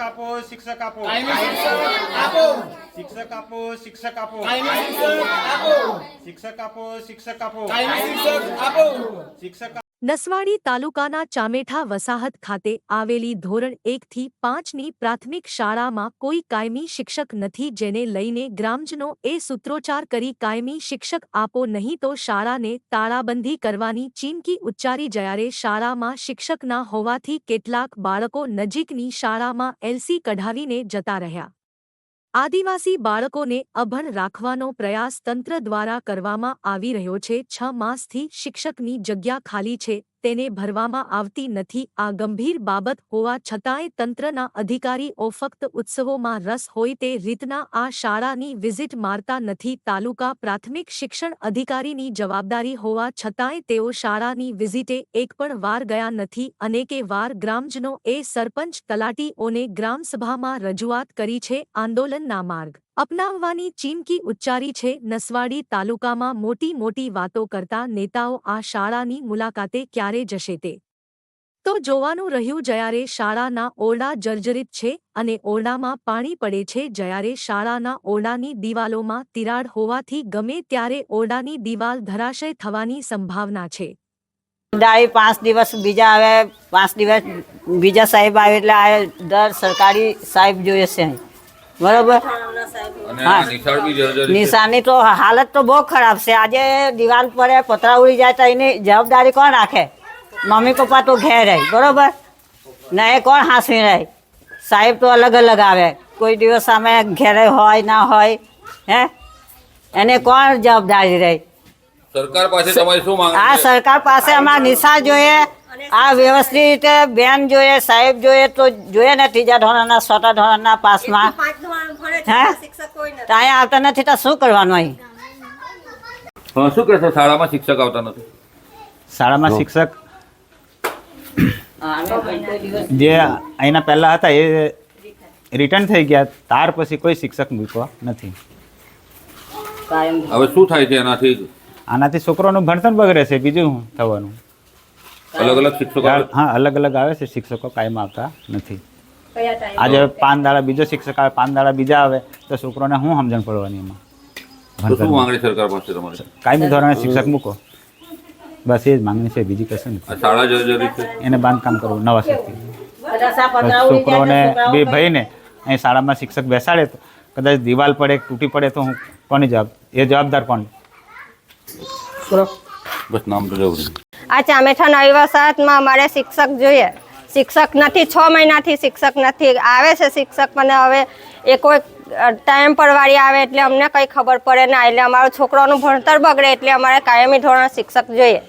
આપો શિક્ષક આપો. કાયમી શિક્ષક આપો. શિક્ષક આપો શિક્ષક આપો. શિક્ષક આપો. શિક્ષક આપો શિક્ષક આપો. શિક્ષક આપો. શિક્ષક નસવાડી તાલુકાના ચામેઠા વસાહત ખાતે આવેલી ધોરણ એકથી પાંચની પ્રાથમિક શાળામાં કોઈ કાયમી શિક્ષક નથી જેને લઈને ગ્રામજનો એ સૂત્રોચ્ચાર કરી કાયમી શિક્ષક આપો નહીં તો શાળાને તાળાબંધી કરવાની ચીમકી ઉચ્ચારી જ્યારે શાળામાં શિક્ષક ના હોવાથી કેટલાક બાળકો નજીકની શાળામાં એલસી કઢાવીને જતા રહ્યા. આદિવાસી બાળકોને અભણ રાખવાનો પ્રયાસ તંત્ર દ્વારા કરવામાં આવી રહ્યો છે. છ માસથી શિક્ષકની જગ્યા ખાલી છે. તેને ભરવામાં આવતી નથી. આ ગંભીર બાબત હોવા છતાંય તંત્રના અધિકારીઓ ફક્ત ઉત્સવોમાં રસ હોય તે રીતના આ શાળાની વિઝિટ મારતા નથી. તાલુકા પ્રાથમિક શિક્ષણ અધિકારીની જવાબદારી હોવા છતાંય તેઓ શાળાની વિઝિટે એક પણ વાર ગયા નથી અનેકે વાર ગ્રામજનો એ સરપંચ તલાટીઓને ગ્રામસભામાં રજૂઆત કરી છે. આંદોલનના માર્ગ અપનાવવાની ચીમકી ઉચ્ચારી છે. નસવાડી તાલુકામાં મોટી મોટી વાતો કરતા નેતાઓ આ શાળાની મુલાકાતે ક્યારે જશે તે? તો જોવાનું રહ્યું જ્યારે શાળાના ઓરડા જર્જરિત છે અને ઓરડામાં પાણી પડે છે જ્યારે શાળાના ઓરડાની દિવાલોમાં તિરાડ હોવાથી ગમે ત્યારે ઓરડાની દિવાલ ધરાશય થવાની સંભાવના છે. ડાળી પાંચ દિવસ બીજા આવે, પાંચ દિવસ બીજા સાહેબ આવે એટલે આ દર સરકારી સાહેબ જોઈએ છે. બરોબર. નિશાની તો હાલત તો બહુ ખરાબ છે. આજે દિવાલ પડે પતરા ઉડી જાય તો એની જવાબદારી કોણ રાખે? મમ્મી પપ્પા તો ઘેર રહે બરોબર? ને એ કોણ હાંસવી રહે? સાહેબ તો અલગ અલગ આવે. કોઈ દિવસ સામે ઘેરે હોય ના હોય હે? એને કોણ જવાબદારી રહે? સરકાર પાસે તમારી શું માંગ આ સરકાર પાસે અમારા નિશા જોઈએ આ વ્યવસ્થિત રીતે બેન જોઈએ સાહેબ જોઈએ તો જોઈએ ને ત્રીજા ધોરણના ચોથા ધોરણના પાસમાં. તો અહીંયા આવતા નથી તો શું કરવાનું અહીં? હા, શું કહેશો શાળામાં શિક્ષક આવતા નથી. શાળામાં શિક્ષક? જે અહીંના પહેલાં હતા એ રિટર્ન થઈ ગયા. ત્યાર પછી કોઈ શિક્ષક મૂકવા નથી. હવે શું થાય છે એનાથી? આનાથી છોકરોનું ભણતર બગડે છે બીજું થવાનું? અલગ અલગ શિક્ષકો હા અલગ અલગ આવે છે શિક્ષકો કાયમ આવતા નથી. આજે પાંચ દાડા બીજો શિક્ષક આવે પાંચ દાડા બીજા આવે તો છોકરોને શું સમજણ પડવાની એમાં? સરકાર પાસે તમારી? કાયમી ધોરણે શિક્ષક મૂકો. બસ એ જ માંગણી છે બીજી કશું નથી એને બાંધકામ કરવું નવા શક્તિ છોકરોને બે ભાઈને અહીં શાળામાં શિક્ષક બેસાડે તો કદાચ દિવાલ પડે તૂટી પડે તો હું કોની જવાબ? એ જવાબદાર કોણ? બસ નામ તો. આ ચામેઠા નવી વસાહતમાં અમારે શિક્ષક જોઈએ. શિક્ષક નથી, છ મહિનાથી શિક્ષક નથી, આવે છે શિક્ષક મને હવે એ કોઈ ટાઈમ પર વાળી આવે એટલે અમને કંઈ ખબર પડે ના, એટલે અમારું છોકરાનું ભણતર બગડે એટલે અમારે કાયમી ધોરણ શિક્ષક જોઈએ.